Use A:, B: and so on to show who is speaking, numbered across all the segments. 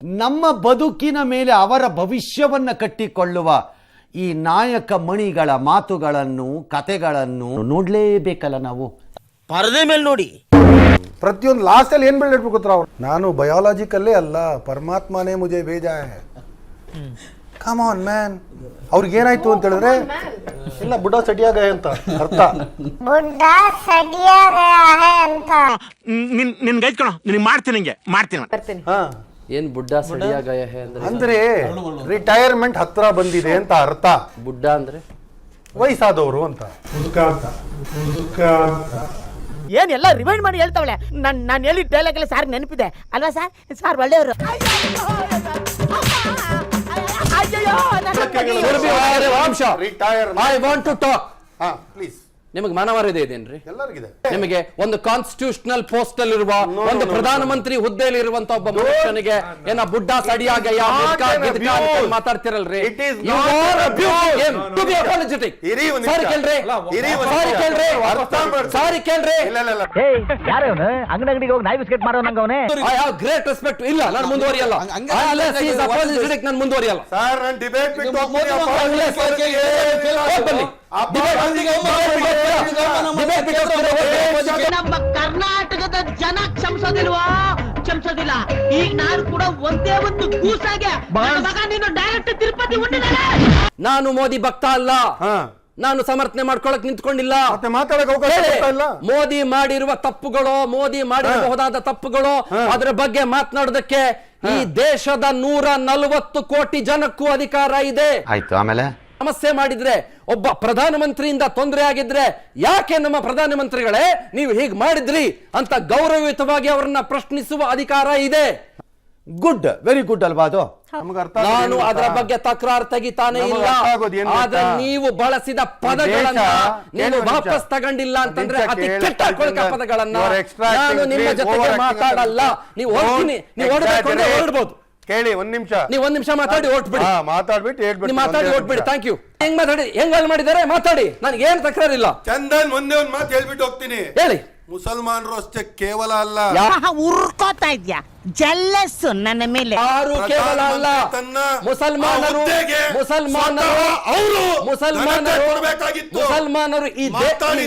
A: ನಮ್ಮ ಬದುಕಿನ ಮೇಲೆ ಅವರ ಭವಿಷ್ಯವನ್ನು ಕಟ್ಟಿಕೊಳ್ಳುವ ಈ ನಾಯಕ ಮಣಿಗಳ ಮಾತುಗಳನ್ನು ಕತೆಗಳನ್ನು ನೋಡ್ಲೇಬೇಕಲ್ಲ ನಾವು?
B: ಪರದೆ ಮೇಲೆ ನೋಡಿ.
C: ಪ್ರತಿಯೊಂದು ಲಾಸ್ಟ್ ಅಲ್ಲಿ ಏನ್ ಬೆಳೆದಿಟ್ಬೇಕು ಗೊತ್ತಾ ಅವ್ರು? ನಾನು ಬಯಾಲಜಿಕಲ್ಲೇ ಅಲ್ಲ ಪರಮಾತ್ಮನೇ ಮುಜೆ ಬೇಜ ಕಮ್ ಆನ್ ಮ್ಯಾನ್ ಅವ್ರಿಗೆ ಏನಾಯ್ತು ಅಂತ ಹೇಳಿದ್ರೆ ಇಲ್ಲ ಬುಡ ಸಡಿಯಾಗ ಅಂತ ಅರ್ಥ.
D: ಬುಡ ಸಡಿಯಾಗ ಗಯಾ ಹೈ ಅಂತ
B: ನಿನ್ ನಿನ್ ಗೈತ್ಕೊಣ ನಿನ್ ಮಾಡ್ತೀನಿ ಹಿಂಗೆ ಮಾಡ್ತೀನಿ
C: ಹಾ.
E: ಏನ್ ಬುಡ್ಡ ಸಡಿಯ ಗಯ ಹೇ ಅಂದ್ರೆ
C: ಅಂದ್ರೆ ರಿಟೈರ್ಮೆಂಟ್ ಹತ್ರ ಬಂದಿದೆ ಅಂತ ಅರ್ಥ.
E: ಬುಡ್ಡ ಅಂದ್ರೆ?
C: ವಯಸ್ಸಾದವರು ಅಂತ.
F: ಏನ್ ಎಲ್ಲ ರಿವೈಂಡ್ ಮಾಡಿ ಹೇಳ್ತಾವಳೆ? ನನ್ ನಾನು ಹೇಳಿದ ಡೈಲಾಗ್ ಎಲ್ಲ ಸಾರ್ ನೆನಪಿದೆ. ಅಲ್ವಾ ಸರ್ ಸಾರ್ ಒಳ್ಳೆಯವರು.
E: ಐ ವಾಂಟ್ ಟು ಟಾಕ್
C: ಹಾ ಪ್ಲೀಸ್
E: ನಿಮಗೆ ಮಾನವರಿದೆ ಇದೇನ್ರಿ?
C: ಎಲ್ಲರಿಗಿದೆ.
E: ನಿಮಗೆ ಒಂದು ಕಾನ್ಸ್ಟಿಟ್ಯೂಷನಲ್ ಪೋಸ್ಟ್ ಅಲ್ಲಿರುವ ಒಂದು ಪ್ರಧಾನಮಂತ್ರಿ ಹುದ್ದೆಯಲ್ಲಿ ಇರುವಂತ ಒಬ್ಬ ಮನುಷ್ಯನಿಗೆ ಏನ ಬುಡ್ಡ ಸಡಿಯಾಗ ಮುದ್ಕ,
C: Not an
E: ಗಿದ್ಕ
C: abuse.
E: ಅಂತ ಮಾತಾಡ್ತಿರಲ್ರಿ? ಸಾರಿ ಕೇಳ್ರಿ.
C: ಅರ್ಥ ಮಾಡ್ಕೊಳ್ಳಿ.
E: ಸಾರಿ ಕೇಳ್ರಿ.
C: ಇಲ್ಲ ಇಲ್ಲ ಇಲ್ಲ.
G: ಯಾರು ಅವನು? ಅಂಗಡಿ ಅಂಗಡಿಗೆ ಹೋಗಿ ನಾಯಿ ಬಿಸ್ಕೆಟ್ ಮಾಡೋ ನಂಗವನೇ
E: ಐ ಹಾವ್ ಗ್ರೇಟ್ ರೆಸ್ಪೆಕ್ಟ್ ಇಲ್ಲ ನಾನು ಮುಂದುವರಿಯಲ್ಲ. ನಾನು ಮುಂದುವರಿಯಲ್ಲ.
C: ಸರ್ ನಾನು ಡಿಬೇಟ್ ಬಿಟ್ಟು ಹೋಗ್ತೀನಿ.
F: ನಮ್ಮ ಕರ್ನಾಟಕದ ಜನ ಕ್ಷಮಿಸೋದಿಲ್ವಾ? ಕ್ಷಮಿಸೋದಿಲ್ಲ. ಈಗ ನಾನು ಕೂಡ ಒಂದೇ ಒಂದು ಕೂಸಾಗೆ ಮಗ ನೀನು ಡೈರೆಕ್ಟ್ ತಿರುಪತಿ
E: ನಾನು ಮೋದಿ ಭಕ್ತ ಅಲ್ಲ.
C: ಹಾ.
E: ನಾನು ಸಮರ್ಥನೆ ಮಾಡ್ಕೊಳಕ್ ನಿಂತ್ಕೊಂಡಿಲ್ಲ.
C: ಮತ್ತೆ ಮಾತಾಡಕ್ ಅವಕಾಶ
E: ಹೇಳಿ.
C: ಇಲ್ಲ.
E: ಮೋದಿ ಮಾಡಿರುವ ತಪ್ಪುಗಳು ಮೋದಿ ಮಾಡಿರಬಹುದಾದ ತಪ್ಪುಗಳು ಅದರ ಬಗ್ಗೆ ಮಾತನಾಡೋದಕ್ಕೆ ಈ ದೇಶದ ನೂರ ನಲವತ್ತು ಕೋಟಿ ಜನಕ್ಕೂ ಅಧಿಕಾರ ಇದೆ.
A: ಆಯ್ತು ಆಮೇಲೆ?
E: ಸಮಸ್ಯೆ ಮಾಡಿದ್ರೆ ಒಬ್ಬ ಪ್ರಧಾನಮಂತ್ರಿಯಿಂದ ತೊಂದರೆ ಆಗಿದ್ರೆ ಯಾಕೆ ನಮ್ಮ ಪ್ರಧಾನಮಂತ್ರಿಗಳೇ ನೀವು ಹೀಗೆ ಮಾಡಿದ್ರಿ ಅಂತ ಗೌರವಯುತವಾಗಿ ಅವರನ್ನ ಪ್ರಶ್ನಿಸುವ ಅಧಿಕಾರ ಇದೆ
A: ಗುಡ್ ವೆರಿ ಗುಡ್ ಅಲ್ವಾ ಅದು
C: ನಮ್ಗೆ ಅರ್ಥ ಆಗೋದು
E: ನಾನು
C: ಏನು
E: ಅದರ
C: ಗೊತ್ತಾ?
E: ಬಗ್ಗೆ ತಕರಾರು ತೆಗಿತಾನೆ
C: ನಮಗೆ
E: ಇಲ್ಲ
C: ಅರ್ಥ ಆಗೋದು ಏನು
E: ಆದ್ರೆ
C: ಗೊತ್ತಾ?
E: ನೀವು ಬಳಸಿದ ಪದಗಳನ್ನ
C: ದೇಶ-
E: ನೀವು ವಾಪಸ್
C: ನಿಮಿಷ.
E: ತಗೊಂಡಿಲ್ಲ ಅಂತಂದ್ರೆ ಅತಿ ಕೆಟ್ಟ
C: ಕೇಳಿ.
E: ಕೊಳಕ ಪದಗಳನ್ನ
C: You are extracting,
E: ನಾನು ನಿಮ್ಮ
C: ಜೊತೆ
E: ಜೊತೆಗೆ ಮಾತಾಡಲ್ಲ. ನೀವು ಹೋಗ್ತೀನಿ ನೀವು
C: Don't
E: ಓಡಬೇಕು ಅಂದ್ರೆ
C: exaggerate.
E: ಹೊರಡ್ಬೋದು
C: ಕೇಳಿ ಒಂದ್ ನಿಮಿಷ.
E: ನೀವು ಒಂದ್ ನಿಮಿಷ ಮಾತಾಡಿ ಹೊರಟ್ಬಿಡಿ
C: ಹಾ ಮಾತಾಡ್ಬಿಟ್ಟು ಹೇಳ್ಬಿಟ್ಟು
E: ನೀವು ಮಾತಾಡಿ
C: ನಿಮಿಷ.
E: ಥ್ಯಾಂಕ್ ಯು ಹೆಂಗ್ ಮಾತಾಡಿ ಹೆಂಗ್ ಅಲ್ಲಿ ಮಾಡಿದಾರೆ ಮಾತಾಡಿ. ನನಗೆ ಏನ್ ತಕರಾರಿಲ್ಲ.
H: ಚಂದನ್ ಮುಂದೆ ಒಂದ್ ಮಾತು ಹೇಳ್ಬಿಟ್ಟು ಹೋಗ್ತೀನಿ.
E: ಹೇಳಿ.
H: ಮುಸಲ್ಮಾನರು ಅಷ್ಟೇ ಕೇವಲ ಅಲ್ಲ.
F: ಉರ್ಕೋತಾ ಇದ್ಯಾ? ಜಲ್ಲಸ್ಸು ನನ್ನ ಮೇಲೆ.
E: ಯಾರು ಕೇವಲ ಅಲ್ಲ.
H: ತನ್ನ
E: ಮುಸಲ್ಮಾನರು ಮುಸಲ್ಮಾನರು
H: ಅವರು
E: ಮುಸಲ್ಮಾನರು ಮುಸಲ್ಮಾನರು ಈ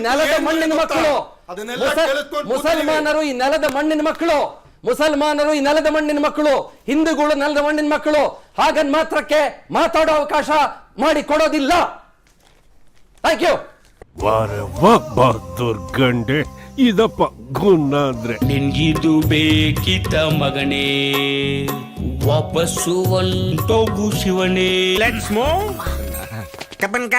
E: ನೆಲದ ಮಣ್ಣಿನ? ಮಕ್ಕಳು. ಮುಸಲ್ಮಾನರು ಈ ನೆಲದ ಮಣ್ಣಿನ ಮಕ್ಕಳು. ಮುಸಲ್ಮಾನರು ಈ ನೆಲದ ಮಣ್ಣಿನ ಮಕ್ಕಳು ಹಿಂದೂಗಳು ನೆಲದ ಮಣ್ಣಿನ ಮಕ್ಕಳು ಹಾಗನ್ ಮಾತ್ರಕ್ಕೆ ಮಾತಾಡೋ ಅವಕಾಶ ಮಾಡಿ ಕೊಡೋದಿಲ್ಲ. ಥ್ಯಾಂಕ್ ಯು
I: ಬಹದ್ದೂರ್ ಗಂಡೆ ಇದಪ್ಪ ಗುಣ ಅಂದ್ರೆ
J: ನಿನ್ಗಿದು ಬೇಕಿತ್ತ ಮಗನೇ ವಾಪಸ್ಸು ಒಂಟೋಗು ಶಿವನೇ.
B: Let's move ಕಬ್ಬನ್ಕ